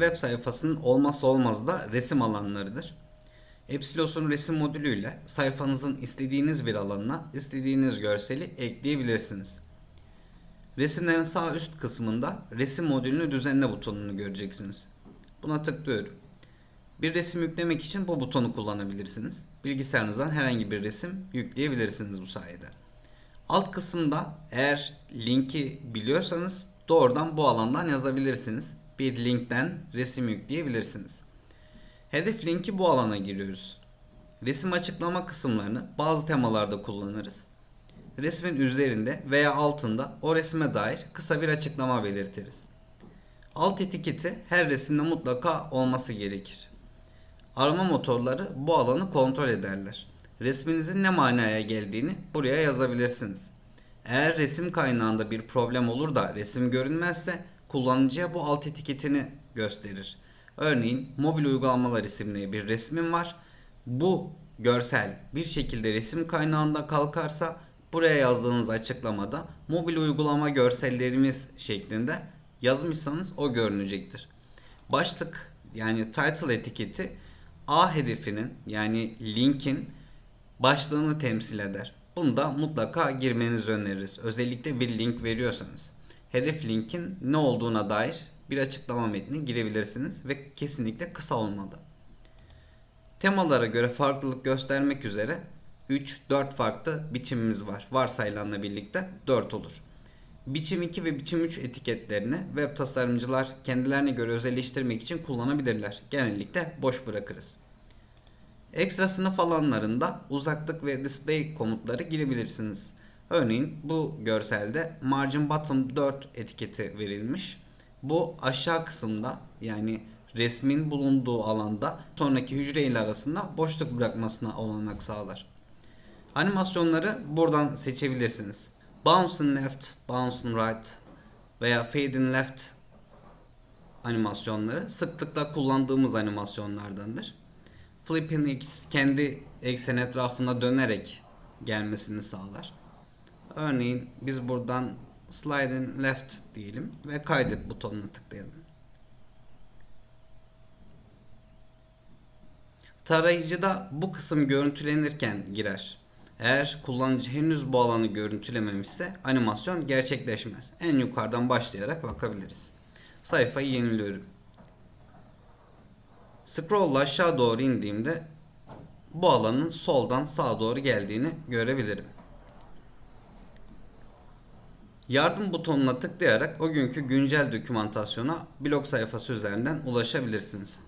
web sayfasının olmazsa olmazı da resim alanlarıdır. Epsilos'un resim modülüyle sayfanızın istediğiniz bir alanına istediğiniz görseli ekleyebilirsiniz. Resimlerin sağ üst kısmında resim modülünü düzenle butonunu göreceksiniz. Buna tıklıyorum. Bir resim yüklemek için bu butonu kullanabilirsiniz. Bilgisayarınızdan herhangi bir resim yükleyebilirsiniz bu sayede. Alt kısımda eğer linki biliyorsanız doğrudan bu alandan yazabilirsiniz. Bir linkten resim yükleyebilirsiniz. Hedef linki bu alana giriyoruz. Resim açıklama kısımlarını bazı temalarda kullanırız. Resmin üzerinde veya altında o resme dair kısa bir açıklama belirtiriz. Alt etiketi her resimde mutlaka olması gerekir. Arama motorları bu alanı kontrol ederler. Resminizin ne manaya geldiğini buraya yazabilirsiniz. Eğer resim kaynağında bir problem olur da resim görünmezse kullanıcıya bu alt etiketini gösterir. Örneğin mobil uygulamalar isimli bir resmim var. Bu görsel bir şekilde resim kaynağında kalkarsa buraya yazdığınız açıklamada mobil uygulama görsellerimiz şeklinde yazmışsanız o görünecektir. Başlık yani title etiketi A hedefinin yani linkin başlığını temsil eder. Bunu da mutlaka girmenizi öneririz. Özellikle bir link veriyorsanız. Hedef linkin ne olduğuna dair bir açıklama metni girebilirsiniz ve kesinlikle kısa olmalı. Temalara göre farklılık göstermek üzere 3-4 farklı biçimimiz var. Varsayılanla birlikte 4 olur. Biçim 2 ve biçim 3 etiketlerini web tasarımcılar kendilerine göre özelleştirmek için kullanabilirler. Genellikle boş bırakırız. Ekstra sınıf alanlarında uzaklık ve display komutları girebilirsiniz. Örneğin bu görselde margin bottom 4 etiketi verilmiş. Bu aşağı kısımda yani resmin bulunduğu alanda sonraki hücre ile arasında boşluk bırakmasına olanak sağlar. Animasyonları buradan seçebilirsiniz. Bounce in left, bounce in right veya fade in left animasyonları sıklıkla kullandığımız animasyonlardandır. Flipping X kendi eksen etrafında dönerek gelmesini sağlar. Örneğin biz buradan slide in left diyelim ve kaydet butonuna tıklayalım. Tarayıcıda bu kısım görüntülenirken girer. Eğer kullanıcı henüz bu alanı görüntülememişse animasyon gerçekleşmez. En yukarıdan başlayarak bakabiliriz. Sayfayı yeniliyorum. Scroll aşağı doğru indiğimde bu alanın soldan sağa doğru geldiğini görebilirim. Yardım butonuna tıklayarak o günkü güncel dokümantasyona blog sayfası üzerinden ulaşabilirsiniz.